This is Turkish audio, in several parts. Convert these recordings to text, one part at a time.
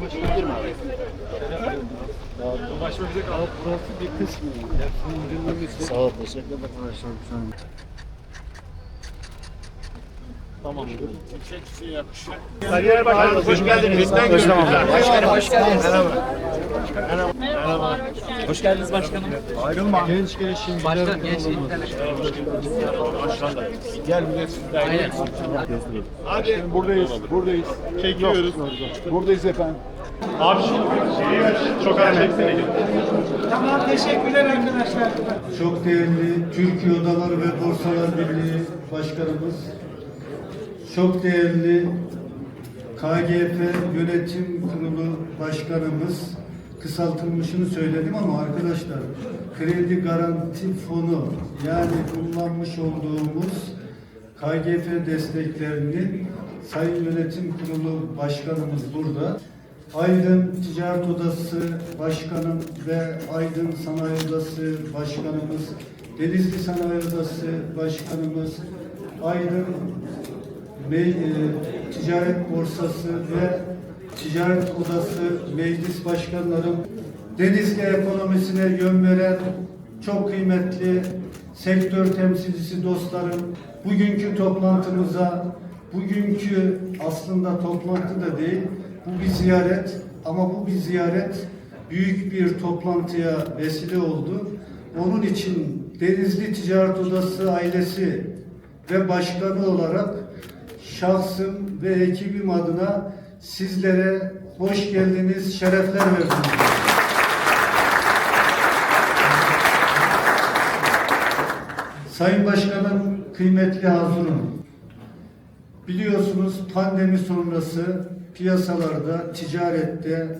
Girme abi. Ulaşmak üzere kaldı. Burası bir kısmı. Sağ ol. Teşekkür ederim. Tamam. Çek şu yakışı. Kariyer Başkanım hoş geldiniz. Başkanım hoş geldiniz. Merhaba. Merhaba. Hoş geldiniz başkanım. Ayrılma. Genç gelişim. Başkan gençliğin Gel millet sizden. Aynen. Hadi. Buradayız. Buradayız. Çekiyoruz. Buradayız efendim. Abi çok az çeksene. Çok değerli Türkiye Odaları ve Borsalar Birliği Başkanımız, çok değerli KGF Yönetim Kurulu Başkanımız, kısaltılmışını söyledim ama arkadaşlar kredi garanti fonu yani kullanmış olduğumuz KGF desteklerini Sayın Yönetim Kurulu Başkanımız burada. Aydın Ticaret Odası Başkanım ve Aydın Sanayi Odası Başkanımız, Denizli Sanayi Odası Başkanımız, Aydın Me- e, Ticaret Borsası ve Ticaret Odası Meclis Başkanlarım, Denizli ekonomisine yön veren çok kıymetli sektör temsilcisi dostlarım, bugünkü toplantımıza, bugünkü aslında toplantı da değil, bu bir ziyaret ama bu bir ziyaret büyük bir toplantıya vesile oldu. Onun için Denizli Ticaret Odası ailesi ve başkanı olarak şahsım ve ekibim adına sizlere hoş geldiniz, şerefler verdiniz. Sayın Başkanım, kıymetli hazırım. Biliyorsunuz pandemi sonrası piyasalarda, ticarette,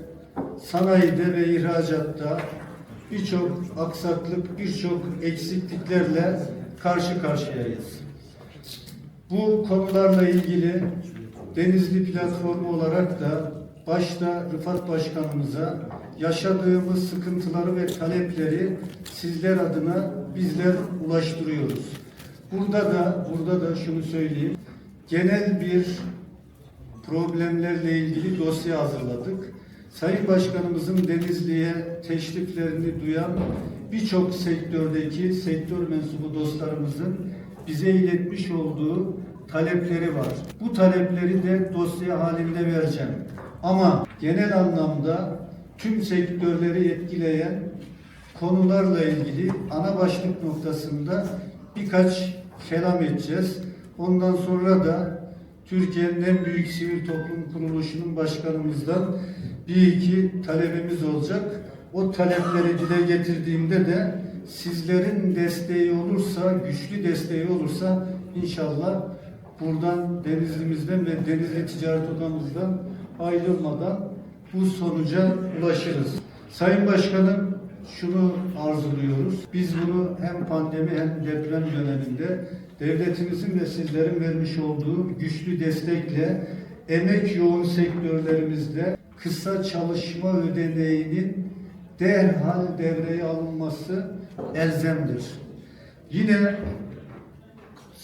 sanayide ve ihracatta birçok aksaklık, birçok eksikliklerle karşı karşıyayız. Bu konularla ilgili Denizli platformu olarak da başta Rıfat Başkanımıza yaşadığımız sıkıntıları ve talepleri sizler adına bizler ulaştırıyoruz. Burada da burada da şunu söyleyeyim. Genel bir problemlerle ilgili dosya hazırladık. Sayın Başkanımızın Denizli'ye teşriflerini duyan birçok sektördeki sektör mensubu dostlarımızın bize iletmiş olduğu talepleri var. Bu talepleri de dosya halinde vereceğim. Ama genel anlamda tüm sektörleri etkileyen konularla ilgili ana başlık noktasında birkaç kelam edeceğiz. Ondan sonra da Türkiye'nin en büyük sivil toplum kuruluşunun başkanımızdan bir iki talebimiz olacak. O talepleri dile getirdiğimde de sizlerin desteği olursa, güçlü desteği olursa inşallah buradan Denizli'mizden ve Denizli Ticaret Odamızdan ayrılmadan bu sonuca ulaşırız. Sayın Başkanım şunu arzuluyoruz. Biz bunu hem pandemi hem deprem döneminde devletimizin ve sizlerin vermiş olduğu güçlü destekle emek yoğun sektörlerimizde kısa çalışma ödeneğinin derhal devreye alınması elzemdir. Yine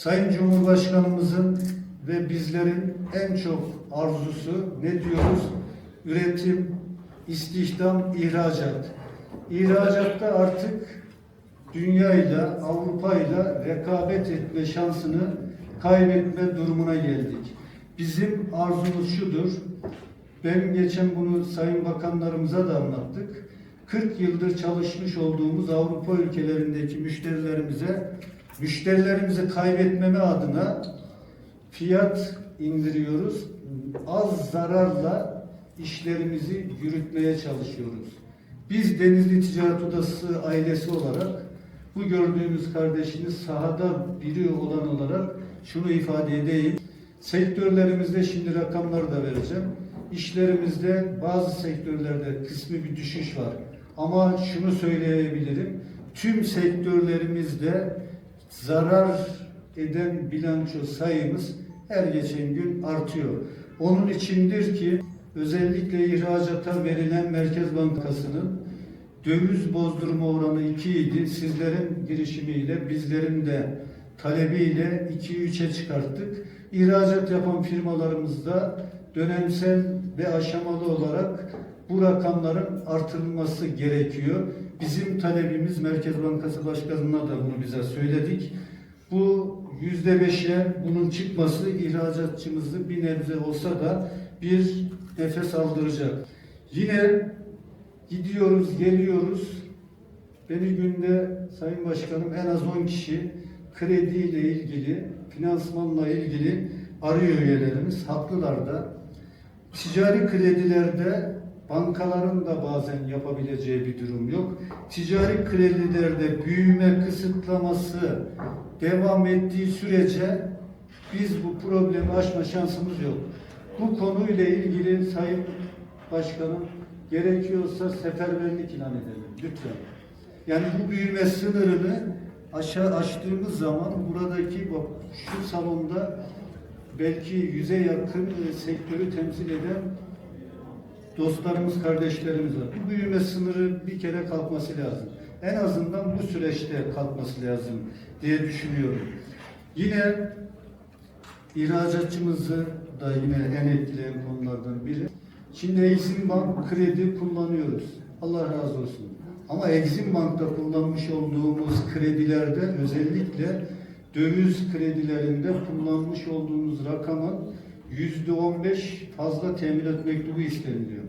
Sayın Cumhurbaşkanımızın ve bizlerin en çok arzusu ne diyoruz? Üretim, istihdam, ihracat. İhracatta artık dünyayla, Avrupa'yla rekabet etme şansını kaybetme durumuna geldik. Bizim arzumuz şudur. Ben geçen bunu sayın bakanlarımıza da anlattık. 40 yıldır çalışmış olduğumuz Avrupa ülkelerindeki müşterilerimize müşterilerimizi kaybetmeme adına fiyat indiriyoruz. Az zararla işlerimizi yürütmeye çalışıyoruz. Biz Denizli Ticaret Odası ailesi olarak bu gördüğümüz kardeşiniz sahada biri olan olarak şunu ifade edeyim. Sektörlerimizde şimdi rakamları da vereceğim. İşlerimizde bazı sektörlerde kısmi bir düşüş var. Ama şunu söyleyebilirim. Tüm sektörlerimizde zarar eden bilanço sayımız her geçen gün artıyor. Onun içindir ki özellikle ihracata verilen Merkez Bankası'nın döviz bozdurma oranı 2 idi. Sizlerin girişimiyle bizlerin de talebiyle 2-3'e çıkarttık. İhracat yapan firmalarımızda dönemsel ve aşamalı olarak bu rakamların artırılması gerekiyor. Bizim talebimiz Merkez Bankası Başkanı'na da bunu bize söyledik. Bu yüzde beşe bunun çıkması ihracatçımızı bir nebze olsa da bir nefes aldıracak. Yine gidiyoruz, geliyoruz. Beni günde Sayın Başkanım en az 10 kişi krediyle ilgili, finansmanla ilgili arıyor üyelerimiz. Haklılar da. Ticari kredilerde bankaların da bazen yapabileceği bir durum yok. Ticari kredilerde büyüme kısıtlaması devam ettiği sürece biz bu problemi aşma şansımız yok. Bu konuyla ilgili Sayın Başkanım gerekiyorsa seferberlik ilan edelim lütfen. Yani bu büyüme sınırını aşağı açtığımız zaman buradaki bak şu salonda belki yüze yakın e, sektörü temsil eden dostlarımız, kardeşlerimiz var. Bu büyüme sınırı bir kere kalkması lazım. En azından bu süreçte kalkması lazım diye düşünüyorum. Yine ihracatçımızı da yine en etkileyen konulardan biri. Şimdi Exim Bank kredi kullanıyoruz. Allah razı olsun. Ama Exim Bank'ta kullanmış olduğumuz kredilerde özellikle döviz kredilerinde kullanmış olduğumuz rakamın yüzde on beş fazla teminat mektubu isteniliyor.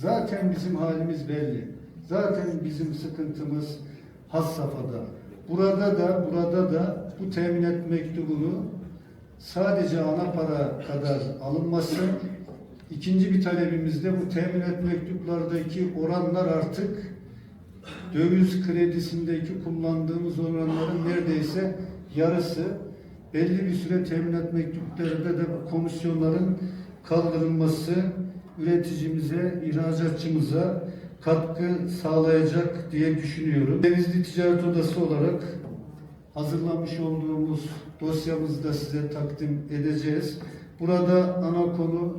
Zaten bizim halimiz belli. Zaten bizim sıkıntımız has safhada. Burada da burada da bu teminat mektubunu sadece ana para kadar alınması İkinci bir talebimiz de bu teminat mektuplardaki oranlar artık döviz kredisindeki kullandığımız oranların neredeyse yarısı belli bir süre teminat mektuplarında da komisyonların kaldırılması üreticimize, ihracatçımıza katkı sağlayacak diye düşünüyorum. Denizli Ticaret Odası olarak hazırlamış olduğumuz dosyamızı da size takdim edeceğiz. Burada ana konu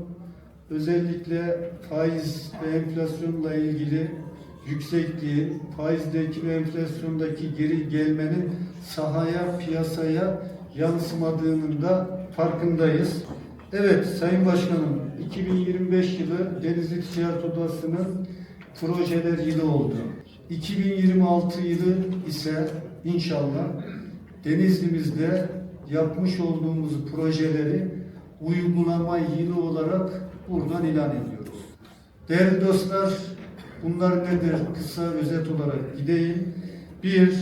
özellikle faiz ve enflasyonla ilgili yüksekliği, faizdeki ve enflasyondaki geri gelmenin sahaya, piyasaya yansımadığının da farkındayız. Evet Sayın Başkanım, 2025 yılı Denizli Ticaret Odası'nın projeler yılı oldu. 2026 yılı ise inşallah Denizli'mizde yapmış olduğumuz projeleri uygulama yılı olarak buradan ilan ediyoruz. Değerli dostlar, bunlar nedir? Kısa özet olarak gideyim. Bir,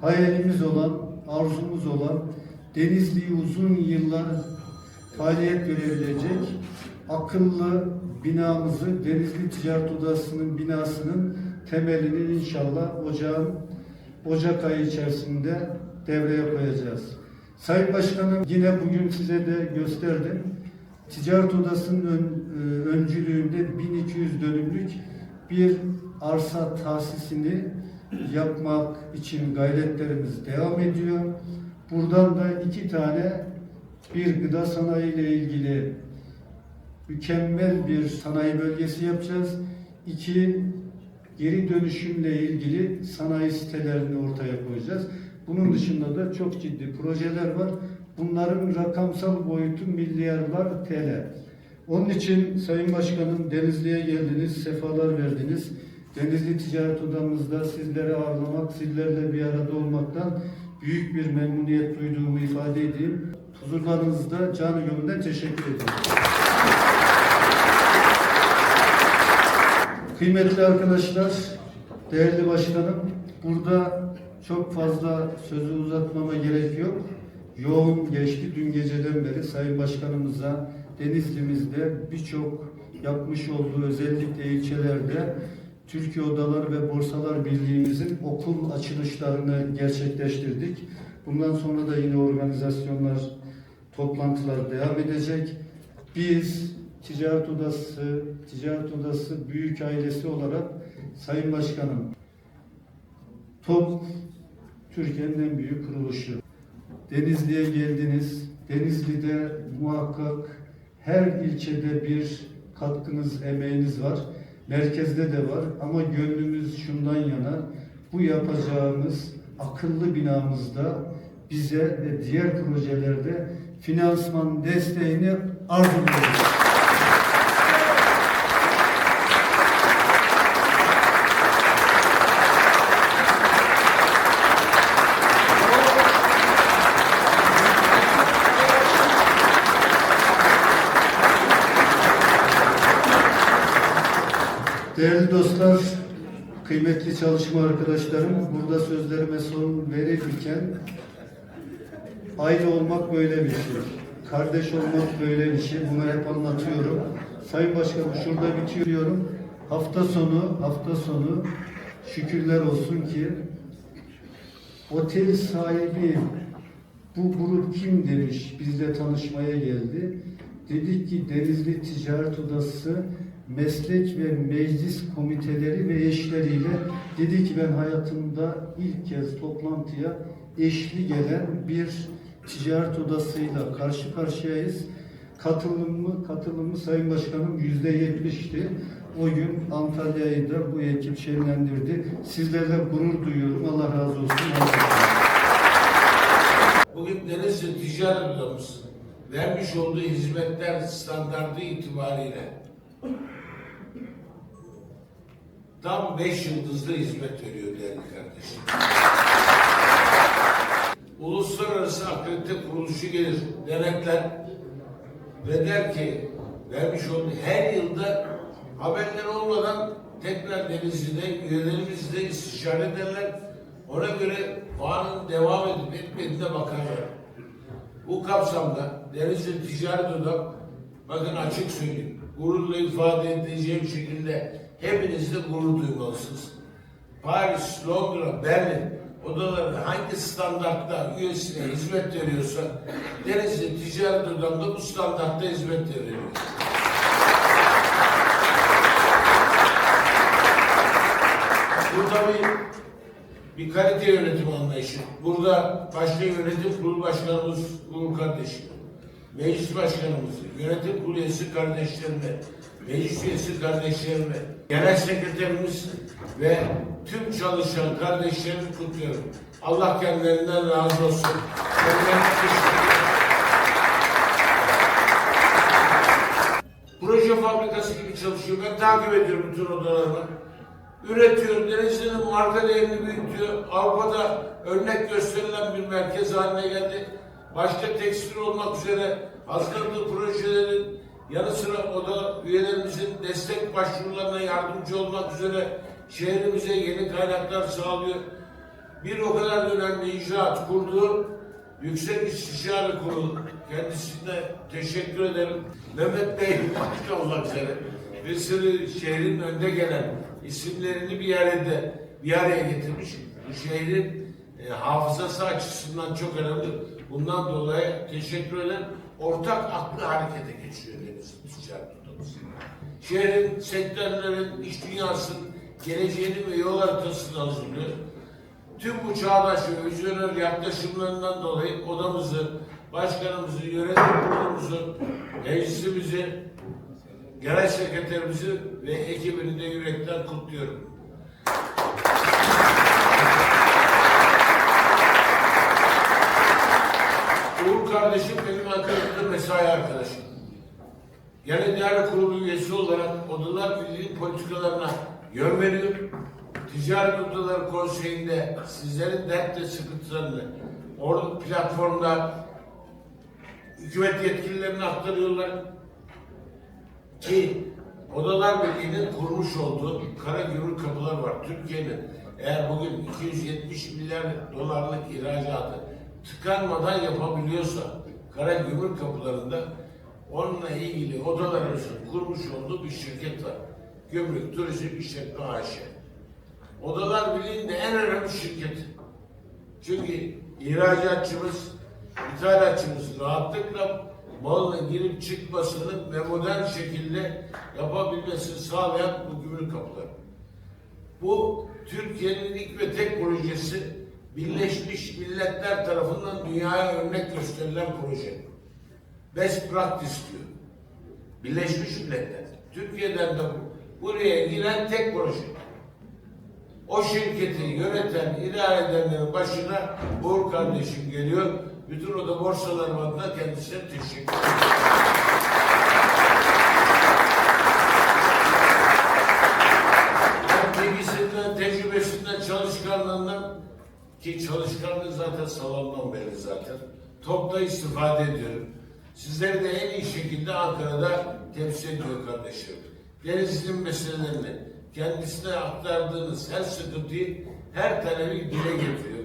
hayalimiz olan, arzumuz olan Denizli'yi uzun yıllar faaliyet görebilecek akıllı binamızı Denizli Ticaret Odası'nın binasının temelini inşallah ocağın Ocak ayı içerisinde devreye koyacağız. Sayın Başkanım yine bugün size de gösterdim. Ticaret Odası'nın ön- e, öncülüğünde 1200 dönümlük bir arsa tahsisini yapmak için gayretlerimiz devam ediyor. Buradan da iki tane bir gıda sanayi ile ilgili mükemmel bir sanayi bölgesi yapacağız. İki, geri dönüşümle ilgili sanayi sitelerini ortaya koyacağız. Bunun dışında da çok ciddi projeler var. Bunların rakamsal boyutu milyarlar TL. Onun için Sayın Başkanım Denizli'ye geldiniz, sefalar verdiniz. Denizli Ticaret Odamızda sizleri ağırlamak, sizlerle bir arada olmaktan büyük bir memnuniyet duyduğumu ifade edeyim. Huzurlarınızda canı gönülden teşekkür ediyorum. Kıymetli arkadaşlar, değerli başkanım, burada çok fazla sözü uzatmama gerek yok. Yoğun geçti dün geceden beri Sayın Başkanımıza Denizli'mizde birçok yapmış olduğu özellikle ilçelerde Türkiye Odalar ve Borsalar Birliği'mizin okul açılışlarını gerçekleştirdik. Bundan sonra da yine organizasyonlar, toplantılar devam edecek. Biz Ticaret Odası, Ticaret Odası büyük ailesi olarak Sayın Başkanım, TOP Türkiye'nin en büyük kuruluşu. Denizli'ye geldiniz. Denizli'de muhakkak her ilçede bir katkınız, emeğiniz var. Merkezde de var ama gönlümüz şundan yana bu yapacağımız akıllı binamızda bize ve diğer projelerde finansman desteğini arz ediyoruz. Değerli dostlar, kıymetli çalışma arkadaşlarım, burada sözlerime son verirken aile olmak böyle bir şey. Kardeş olmak böyle bir şey. Bunu hep anlatıyorum. Sayın Başkanım şurada bitiriyorum. Hafta sonu, hafta sonu şükürler olsun ki otel sahibi bu grup kim demiş bizle tanışmaya geldi. Dedik ki Denizli Ticaret Odası meslek ve meclis komiteleri ve eşleriyle dedi ki ben hayatımda ilk kez toplantıya eşli gelen bir ticaret odasıyla karşı karşıyayız. Katılımı, katılımı Sayın Başkanım yüzde yetmişti. O gün Antalya'yı da bu ekip şenlendirdi. Sizlerle gurur duyuyorum. Allah razı olsun. Bugün Denizli Ticaret Odamız vermiş olduğu hizmetler standartı itibariyle tam beş yıldızlı hizmet veriyor değerli kardeşim. Uluslararası Akredite Kuruluşu gelir, denetler ve der ki vermiş olduğu her yılda haberler olmadan tekrar Denizli'de üyelerimizle istişare ederler. Ona göre puanın devam edip etmediğine bakarlar. Bu kapsamda Denizli Ticaret Odam bakın açık söyleyeyim gururla ifade edeceğim şekilde hepiniz de gurur duymalısınız. Paris, Londra, Berlin odaları hangi standartta üyesine hizmet veriyorsa Denizli Ticaret Odam da bu standartta hizmet veriyor. Bu tabii bir kalite yönetimi anlayışı. Burada başta yönetim kurulu başkanımız Uğur kardeşim, meclis başkanımız, yönetim kurulu üyesi kardeşlerime, meclis üyesi kardeşlerime, genel sekreterimiz ve tüm çalışan kardeşlerimi kutluyorum. Allah kendilerinden razı olsun. Proje fabrikası gibi çalışıyor. Ben takip ediyorum bütün odalarını. Üretiyor, Denizli'nin marka değerini büyütüyor. Avrupa'da örnek gösterilen bir merkez haline geldi. Başta tekstil olmak üzere hazırladığı projelerin yanı sıra oda üyelerimizin destek başvurularına yardımcı olmak üzere şehrimize yeni kaynaklar sağlıyor. Bir o kadar önemli icraat kurduğu Yüksek İstişare Kurulu kendisine teşekkür ederim. Mehmet Bey başta olmak üzere bir sürü şehrin önde gelen isimlerini bir arada bir araya getirmiş. Bu şehrin e, hafızası açısından çok önemli. Bundan dolayı teşekkür ederim. Ortak aklı harekete geçiyor Ticaret. Şehrin, sektörlerin, iş dünyasının geleceğini ve yol haritasını hazırlıyor. Tüm bu çağdaş ve vizyoner yaklaşımlarından dolayı odamızı, başkanımızı, yönetim kurulumuzu, meclisimizi, genel sekreterimizi ve ekibini de yürekten kutluyorum. Uğur kardeşim benim Ankara'da mesai arkadaşım. Genel İdare Kurulu üyesi olarak Odalar Birliği politikalarına yön veriyor. Ticaret Odaları Konseyi'nde sizlerin dert ve sıkıntılarını orada platformda hükümet yetkililerine aktarıyorlar ki Odalar Birliği'nin kurmuş olduğu kara gümrük kapılar var. Türkiye'nin eğer bugün 270 milyar dolarlık ihracatı tıkanmadan yapabiliyorsa kara gümrük kapılarında onunla ilgili odalarımızın kurmuş olduğu bir şirket var. Gümrük Turizm İşletme AŞ. Odalar Birliği'nin en önemli şirketi. Çünkü ihracatçımız, ithalatçımız rahatlıkla malına girip çıkmasını ve modern şekilde yapabilmesini sağlayan bu gümrük kapıları. Bu Türkiye'nin ilk ve tek projesi Birleşmiş Milletler tarafından dünyaya örnek gösterilen proje. Best practice diyor. Birleşmiş Milletler. Türkiye'den de bu. Buraya giren tek proje. O şirketi yöneten, idare edenlerin başına Uğur kardeşim geliyor. Bütün o da borsalar adına kendisine teşekkür ederim. Ki çalışkanlığı zaten salondan belli zaten. Topla istifade ediyorum. Sizleri de en iyi şekilde Ankara'da temsil ediyor kardeşim. Denizli'nin meselelerini kendisine aktardığınız her sıkıntıyı, her talebi dile getiriyor.